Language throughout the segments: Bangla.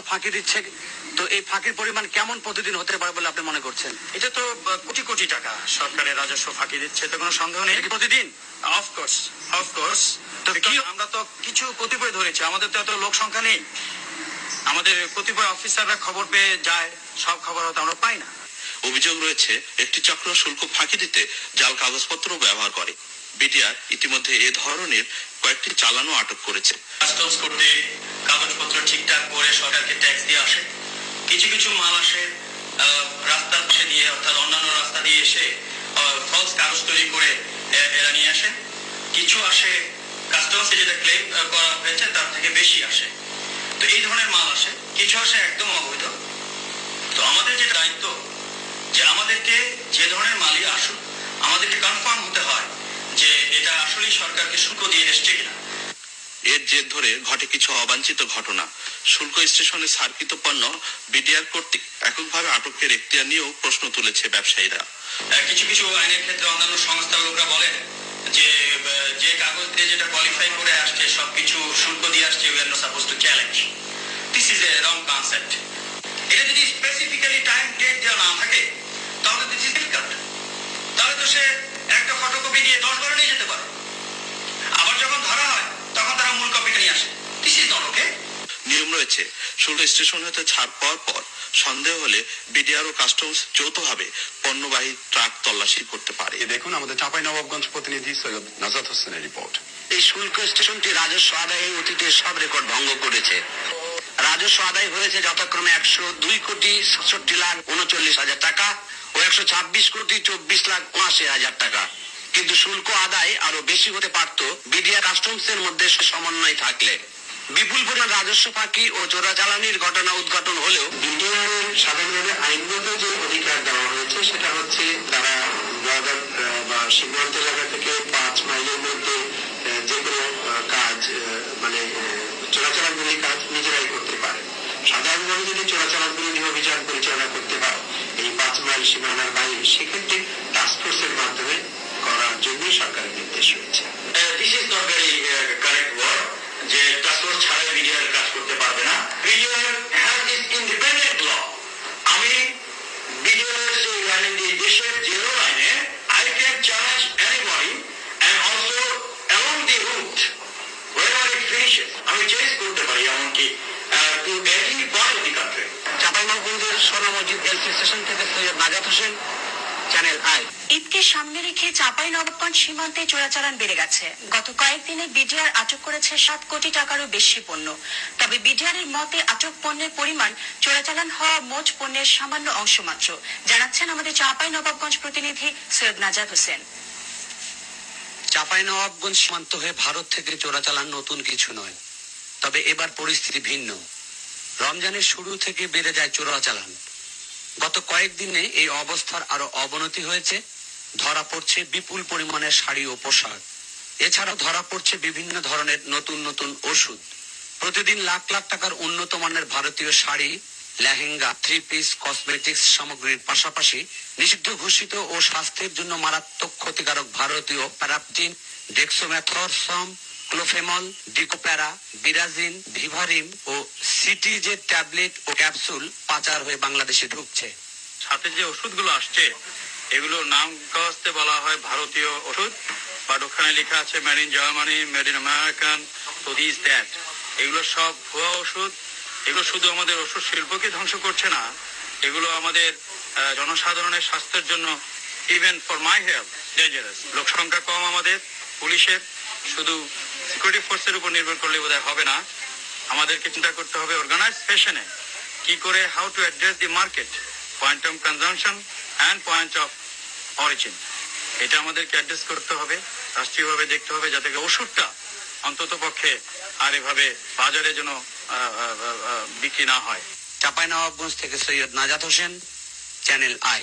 ফাঁকি দিচ্ছে তো এই ফাঁকির পরিমাণ কেমন প্রতিদিন হতে পারে বলে আপনি মনে করছেন? এটা তো কোটি কোটি টাকা সরকারের রাজস্ব ফাঁকি দিচ্ছে তো কোনো সন্দেহ নেই? প্রতিদিন? অফকোর্স অফকোর্স তো কি- আমরা তো কিছু কতিপয় ধরেছি আমাদের তো এত লোক সংখ্যা নেই। আমাদের কতিপয় অফিসাররা খবর পেয়ে যায় সব খবর হয়তো আমরা পাই না। অভিযোগ রয়েছে একটি চক্র শুল্ক ফাঁকি দিতে জাল কাগজপত্র ব্যবহার করে। বিডিআর ইতিমধ্যে এ ধরনের কয়েকটি চালানো আটক করেছে। কাস্টমস করতে ঠিকঠাক করে সরকারকে ট্যাক্স দিয়ে আসে। কিছু কিছু মাল আসে পাশে দিয়ে, অর্থাৎ অন্যান্য রাস্তা দিয়ে এসে ফলস কাগজ তৈরি করে এরা নিয়ে আসে। কিছু আসে কাস্টমসে যেটা ক্লেম করা হয়েছে, তার থেকে বেশি আসে। তো এই ধরনের মাল আসে। কিছু আসে একদম অবৈধ। তো আমাদের যে দায়িত্ব, যে আমাদেরকে যে ধরনের মালই আসুক, আমাদেরকে কনফার্ম হতে হয় যে এটা আসলেই সরকারকে শুল্ক দিয়ে এসছে কিনা। এর জের ধরে ঘটে কিছু অবাঞ্ছিত ঘটনা। শুল্ক স্টেশনে সার্কিত পণ্য বিডিআর কর্তৃক এককভাবে আটকের এখতিয়ার নিয়েও প্রশ্ন তুলেছে ব্যবসায়ীরা। কিছু কিছু আইনের ক্ষেত্রে অন্যান্য সংস্থার লোকরা বলেন যে যে কাগজ দিয়ে যেটা কোয়ালিফাই করে আসছে, সবকিছু শুল্ক দিয়ে আসছে we are supposed to challenge this is a wrong concept এটা যদি স্পেসিফিক্যালি টাইম ডেট দেওয়া না থাকে, তাহলে দিস ইজ ডিফিকাল্ট তাহলে তো সে একটা ফটোকপি দিয়ে দশ বারো নিয়ে যেতে পারে আবার যখন ধরা হয় তখন তারা মূল কপিটা নিয়ে আসে। This is not okay? নিয়ম রয়েছে শুল্ক স্টেশন হতে ছাড় পাওয়ার পর সন্দেহ হলে বিডিআর ও কাস্টমস যৌথভাবে পণ্যবাহী ট্রাক তল্লাশি করতে পারে। দেখুন আমাদের চাঁপাই নবাবগঞ্জ প্রতিনিধি সৈয়দ নাজাত হোসেনের রিপোর্ট। এই শুল্ক স্টেশনটি রাজস্ব আদায়ে অতীতে সব রেকর্ড ভঙ্গ করেছে। রাজস্ব আদায় হয়েছে যথাক্রমে একশো দুই কোটি সাতষট্টি লাখ উনচল্লিশ হাজার টাকা ও একশো ছাব্বিশ কোটি চব্বিশ লাখ উনআশি হাজার টাকা। কিন্তু শুল্ক আদায় আরও বেশি হতে পারত বিডিআর কাস্টমস এর মধ্যে সমন্বয় থাকলে। বিপুল পরিমাণ রাজস্ব ফাঁকি ও চোরাচালানির ঘটনা উদ্ঘাটন হলেও সাধারণভাবে আইনগত যে অধিকার দেওয়া হয়েছে, সেটা হচ্ছে তারা বা সীমান্ত এলাকা থেকে পাঁচ মাইলের মধ্যে যে কোনো কাজ মানে চোরাচালানগুলি কাজ নিজেরাই করতে পারে। সাধারণভাবে যদি চোরাচালান বিরোধী পরিচালনা করতে পারে, এই পাঁচ মাইল সীমানার বাইরে, সেক্ষেত্রে টাস্কফোর্সের মাধ্যমে から準備者から出てしまい。ঈদকে সামনে রেখে চাপাই নবাবগঞ্জ সীমান্তে চোরাচালান বেড়ে গেছে। গত কয়েকদিনে বিডিআর আটক করেছে সাত কোটি টাকারও বেশি পণ্য। তবে বিডিআর এর মতে আটক পণ্যের পরিমাণ চোরাচালান হওয়া মোট পণ্যের সামান্য অংশ মাত্র, জানাচ্ছেন আমাদের চাপাই নবাবগঞ্জ প্রতিনিধি সৈয়দ নাজাদ হোসেন। চাঁপাইনবাবগঞ্জ সীমান্ত হয়ে ভারত থেকে চোরাচালান নতুন কিছু নয়, তবে এবার পরিস্থিতি ভিন্ন। রমজানের শুরু থেকে বেড়ে যায় চোরাচালান। গত কয়েকদিনে এই অবস্থার আরও অবনতি হয়েছে। ধরা পড়ছে বিপুল পরিমাণের শাড়ি ও পোশাক। এছাড়াও ধরা পড়ছে বিভিন্ন ধরনের নতুন নতুন ওষুধ। প্রতিদিন লাখ লাখ টাকার উন্নত মানের ভারতীয় sari, lehenga three piece cosmetics সামগ্রীর পাশাপাশি নিষিদ্ধ ঘোষিত ও স্বাস্থ্যের জন্য মারাত্মক ক্ষতিকারক ভারতীয় প্যারাপটিন ডেক্সোম্যাথরসম ক্লোফেমল ডিকোপ্যারা বিরাজিন ভিভারিম ও সিটিজে ট্যাবলেট ও ক্যাপসুল পাচার হয়ে বাংলাদেশে ঢুকছে। সাথে যে ওষুধগুলো আসছে এগুলোর নাম কাগজতে বলা হয় ভারতীয় ওষুধ বাট ওখানে লেখা আছে made in Germany made in American তো দিস দ্যাট এগুলো সব ভুয়া ওষুধ। এগুলো শুধু আমাদের ওষুধ শিল্পকে ধ্বংস করছে না, এগুলো আমাদের জনসাধারণের স্বাস্থ্যের জন্য even for my health dangerous লোক সংখ্যা কম আমাদের, পুলিশের। শুধু সিকিউরিটি ফোর্সের উপর নির্ভর করলে বোধহয় হবে না। আমাদেরকে চিন্তা করতে হবে অর্গানাইজ ফ্যাশনে কি করে how to address the market point of consumption and point of origin এটা আমাদেরকে অ্যাড্রেস করতে হবে রাষ্ট্রীয়ভাবে দেখতে হবে যাতে ওষুধটা অন্তত পক্ষে আর এভাবে বাজারে যেন বিক্রি না হয়। চাঁপাইনবাবগঞ্জ থেকে সৈয়দ নাজাত হোসেন চ্যানেল আই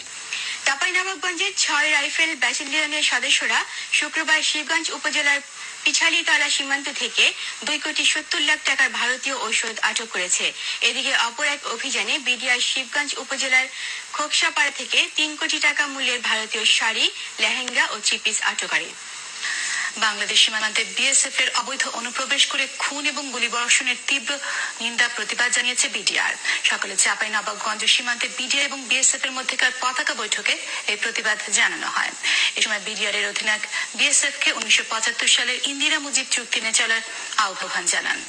চাঁপাইনবাবগঞ্জের ছয় রাইফেল ব্যাটালিয়নের সদস্যরা শুক্রবার শিবগঞ্জ উপজেলার পিছালিতলা সীমান্ত থেকে দুই কোটি সত্তর লাখ টাকার ভারতীয় ঔষধ আটক করেছে। এদিকে অপর এক অভিযানে বিডিআর শিবগঞ্জ উপজেলার খোকসাপাড়া থেকে তিন কোটি টাকা মূল্যের ভারতীয় শাড়ি, লেহেঙ্গা ও চিপিস আটক করে। বাংলাদেশ সীমান্তে বিএসএফ এর অবৈধ অনুপ্রবেশ করে খুন এবং গুলিবর্ষণের তীব্র নিন্দা প্রতিবাদ জানিয়েছে বিডিআর সকালে চাপাই নবাবগঞ্জ সীমান্তে বিডিআর এবং বিএসএফ এর মধ্যেকার পতাকা বৈঠকে এই প্রতিবাদ জানানো হয়। এ সময় বিডিআর এর অধিনায়ক বিএসএফ কে উনিশশো সালের ইন্দিরা মুজিব চুক্তি নিয়ে চলার আহ্বান জানান।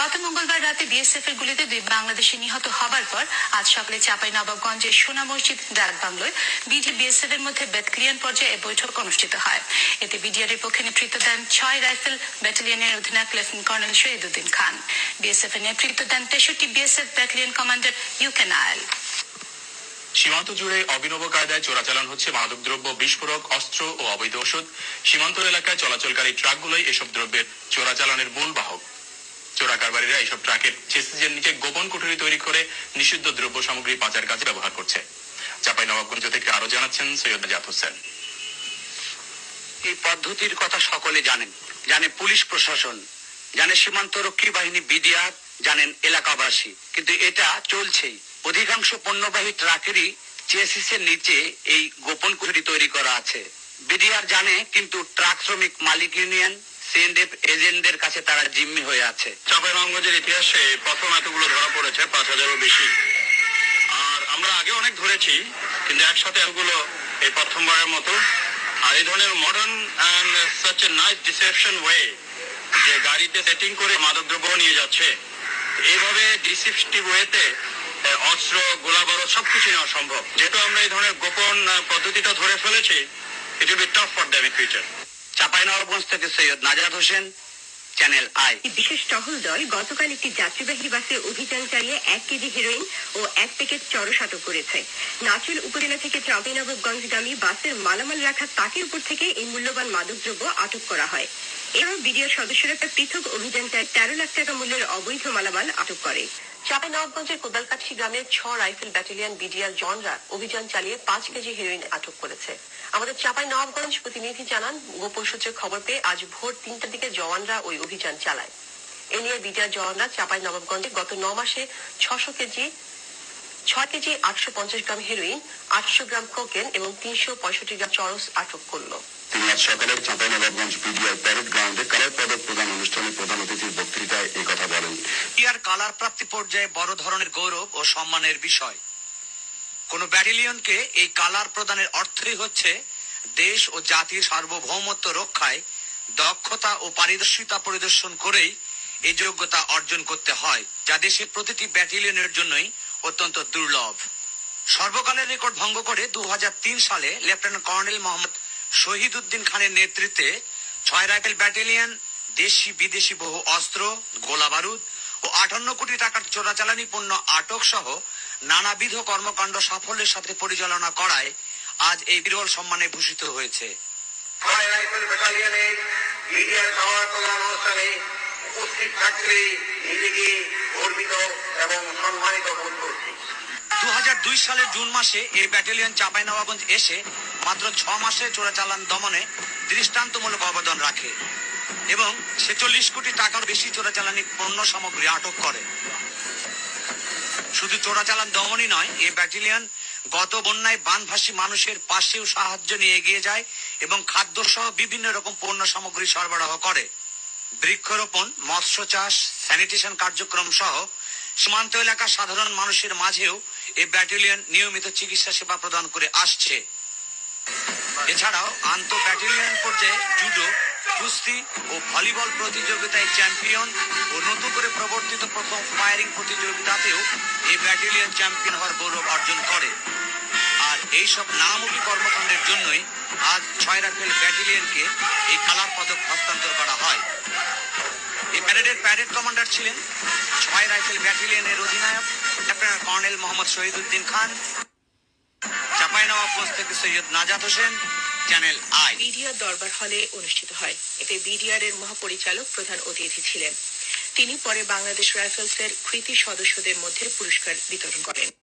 গত মঙ্গলবার রাতে বিএসএফ এর গুলিতে দুই বাংলাদেশি নিহত হবার পর আজ সকালে চাপাই নবাবগঞ্জের সোনা মসজিদ ডাক বাংলোয় বিডি বিএসএফ এর মধ্যে ব্যাটালিয়ন পর্যায়ে বৈঠক অনুষ্ঠিত হয়। এতে বিডিআর এর পক্ষে নেতৃত্ব দেন ছয় রাইফেল ব্যাটালিয়নের অধিনায়ক lieutenant colonel Shahiduddin Khan BSF এর নেতৃত্ব দেন তেষট্টি BSF battalion commander UK Nayal সীমান্ত জুড়ে অভিনব কায়দায় চোরাচালান হচ্ছে মাদকদ্রব্য, বিস্ফোরক, অস্ত্র ও অবৈধ ওষুধ। সীমান্ত এলাকায় চলাচলকারী ট্রাকগুলোই এসব দ্রব্যের চোরাচালানের মূল বাহক। চোরা কারবারীরা এইসব ট্রাকের চেসিজের নিচে গোপন কুঠুরি তৈরি করে নিষিদ্ধ দ্রব্য সামগ্রী পাচার কাজে ব্যবহার করছে। চাপাই নবাবগঞ্জ থেকে আরও জানাচ্ছেন সৈয়দ নাজাত হোসেন। এই পদ্ধতির কথা সকলে জানেন। জানে পুলিশ প্রশাসন, জানে সীমান্ত রক্ষী বাহিনী বিডিআর, জানেন এলাকাবাসী। কিন্তু এটা চলছেই। অধিকাংশ পণ্যবাহী ট্রাকেরই চেসিসের নিচে এই গোপন কুঠুরি তৈরি করা আছে। বিডিআর জানে, কিন্তু ট্রাক শ্রমিক মালিক ইউনিয়ন সিএনডিএফ এজেন্টদের কাছে তারা জিম্মি হয়ে আছে। চাঁপাইনবাবগঞ্জের ইতিহাসে প্রথম এতগুলো ধরা পড়েছে, পাঁচ হাজারও বেশি। আর আমরা আগে অনেক ধরেছি, কিন্তু একসাথে এগুলো এই প্রথমবারের মতো আর এই ধরনের modern such a nice deception way যে গাড়িতে সেটিং করে মাদকদ্রব্য নিয়ে যাচ্ছে, এইভাবে ডিসিপটিভ ওয়েতে অস্ত্র গোলাবারুদ সবকিছু নেওয়া সম্ভব। যেহেতু আমরা এই ধরনের গোপন পদ্ধতিটা ধরে ফেলেছি it will be tough for them in future Chapainawabganj থেকে সৈয়দ নাজাদ হোসেন চ্যানেল আই বিশেষ টহল দল গতকাল একটি যাত্রীবাহী বাসে অভিযান চালিয়ে এক কেজি হেরোইন ও এক প্যাকেট চরস আটক করেছে। নাচুল উপজেলা থেকে চাঁপাইনবাবগঞ্জগামী বাসের মালামাল রাখা তাকের উপর থেকে এই মূল্যবান মাদকদ্রব্য আটক করা হয়। এরও বিডিআর সদস্যরা একটা পৃথক অভিযান চায় তেরো লাখ টাকা মূল্যের অবৈধ মালামাল আটক করে। চাঁপাইনবাবগঞ্জের কোদালকাঠি গ্রামের ছ রাইফেল ব্যাটালিয়ন বিডিআর জনরা অভিযান চালিয়ে পাঁচ কেজি হেরোইন আটক করেছে। আমাদের চাপাই নবাবগঞ্জ প্রতিনিধি জানান, গোপন সূত্রে খবর পেয়ে আজ ভোর তিনটার দিকে জওয়ানরা ওই অভিযান চালায়। এ নিয়ে বিডিআর জওয়ানরা চাপাই নবাবগঞ্জে গত ন মাসে ছশো কেজি ছয় কেজি আটশো পঞ্চাশ গ্রাম হেরোইন, আটশো গ্রাম কোকেন এবং তিনশো পঁয়ষট্টি গ্রাম চরস আটক করল। তিনি আজ সকালে চাঁপাইনবাবগঞ্জ বিডিআর প্যারেড গ্রাউন্ডে কালার পদক প্রদান অনুষ্ঠানে প্রধান অতিথির বক্তৃতায় এই কথা বলেন ইয়ার কালার প্রাপ্তি পর্যায়ে বড় ধরনের গৌরব ও সম্মানের বিষয়। কোন ব্যাটালিয়নকে এই কালার প্রদানের অর্থই হচ্ছে দেশ ও জাতির সার্বভৌমত্ব রক্ষায় দক্ষতা ও পারদর্শিতা পরিদর্শন করেই এই যোগ্যতা অর্জন করতে হয়, যা দেশের প্রতিটি ব্যাটালিয়নের জন্যই অত্যন্ত দুর্লভ। সর্বকালের রেকর্ড ভঙ্গ করে দু হাজার তিন সালে লেফটেন্যান্ট কর্নেল মোহাম্মদ শহীদ উদ্দিন খানের নেতৃত্বে ছয় রাইফেল ব্যাটালিয়ন দেশি বিদেশি বহু অস্ত্র গোলা বারুদ ও আটান্ন কোটি টাকার চোরাচালানি পণ্য আটক সহ নানাবিধ কর্মকাণ্ড সাফল্যের সাথে পরিচালনা করায় আজ এই বিরল সম্মানে ভূষিত হয়েছে। ছয় রাইফেল ব্যাটালিয়নের মিডিয়ার খাওয়ার প্রধান অনুষ্ঠানে উপস্থিত থাকলে নিজেকে গর্বিত এবং সম্মানিত বোধ করছি। দু সালের জুন মাসে এই ব্যাটালিয়ন চাঁপাইনবাবগঞ্জ এসে মাত্র ছ মাসে চোরাচালান দমনে দৃষ্টান্তমূলক অবদান রাখে। এবং ছেচল্লিশ কোটি টাকার বেশি চোরাচালানি পণ্য সামগ্রী আটক করে। শুধু চোরাচালান দমনই নয়, এই ব্যাটালিয়ন গত বন্যায় বানভাসী মানুষের পাশেও সাহায্য নিয়ে এগিয়ে যায় এবং খাদ্য সহ বিভিন্ন রকম পণ্য সামগ্রী সরবরাহ করে। বৃক্ষরোপণ, মৎস্য চাষ, স্যানিটেশন কার্যক্রম সহ সীমান্ত এলাকার সাধারণ মানুষের মাঝেও এই ব্যাটালিয়ন নিয়মিত চিকিৎসা সেবা প্রদান করে আসছে। এছাড়াও আন্ত ব্যাটালিয়ন পর্যায়ে জুডো কুস্তি ও ভলিবল প্রতিযোগিতায় চ্যাম্পিয়ন ও নতুন করে প্রবর্তিত প্রথম ফায়ারিং প্রতিযোগিতাতেও এই ব্যাটালিয়ন চ্যাম্পিয়ন হওয়ার গৌরব অর্জন করে। আর এইসব নামুখী কর্মকাণ্ডের জন্যই আজ ছয় রাফেল ব্যাটালিয়নকে এই কালার পদক হস্তান্তর করা হয়। এই প্যারেডের প্যারেড কমান্ডার ছিলেন ছয় রাইফেল ব্যাটালিয়নের অধিনায়ক লেফটেন্যান্ট কর্নেল মোহাম্মদ শহীদুদ্দিন খান। চাঁপাইনবাবগঞ্জ থেকে সৈয়দ নাজাত হোসেন চ্যানেল আই বিডিআর দরবার হলে অনুষ্ঠিত হয়। এতে বিডিআর এর মহাপরিচালক প্রধান অতিথি ছিলেন। তিনি পরে বাংলাদেশ রাইফেলসের কৃতি সদস্যদের মধ্যে পুরস্কার বিতরণ করেন।